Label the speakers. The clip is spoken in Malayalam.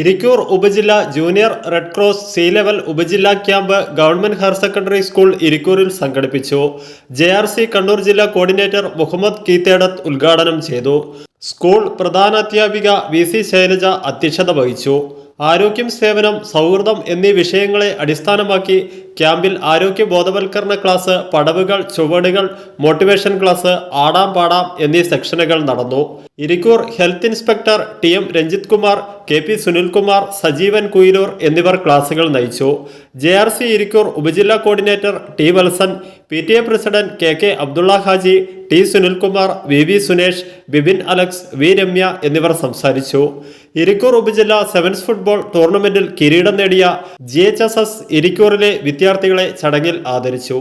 Speaker 1: ഇരിക്കൂർ ഉപജില്ല junior red cross C level ഉപജില്ലാ camp government higher secondary school ഇരിക്കൂരിൽ സംഘടിപ്പിച്ചു. ജെ ആർ സി കണ്ണൂർ ജില്ലാ കോർഡിനേറ്റർ മുഹമ്മദ് കീത്തേടത്ത് ഉദ്ഘാടനം ചെയ്തു. സ്കൂൾ പ്രധാനാധ്യാപിക വി സി ശൈലജ അധ്യക്ഷത വഹിച്ചു. ആരോഗ്യം സേവനം സൗഹൃദം എന്നീ വിഷയങ്ങളെ അടിസ്ഥാനമാക്കി ക്യാമ്പിൽ ആരോഗ്യ ബോധവൽക്കരണ ക്ലാസ് പടവുകൾ ചുവടുകൾ മോട്ടിവേഷൻ ക്ലാസ് ആടാം പാടാം എന്നീ സെക്ഷനുകൾ നടന്നു. Irikkur health inspector T M Ranjith Kumar K P Sunilkumar Sajeevan Kuyiloor എന്നിവർ ക്ലാസുകൾ നയിച്ചു. ജെ ആർ സി ഇരിക്കൂർ ഉപജില്ലാ coordinator T Valsan P T A president K K Abdulla Haji T Sunilkumar V V Sunesh Bibin Alex V Ramya എന്നിവർ സംസാരിച്ചു. ഇരിക്കൂർ ഉപജില്ല സെവൻസ് ഫുട്ബോൾ ടൂർണമെന്റിൽ കിരീടം നേടിയ ജി എച്ച് എസ് എസ് ഇരിക്കൂറിലെ വിദ്യാർത്ഥികളെ ചടങ്ങിൽ ആദരിച്ചു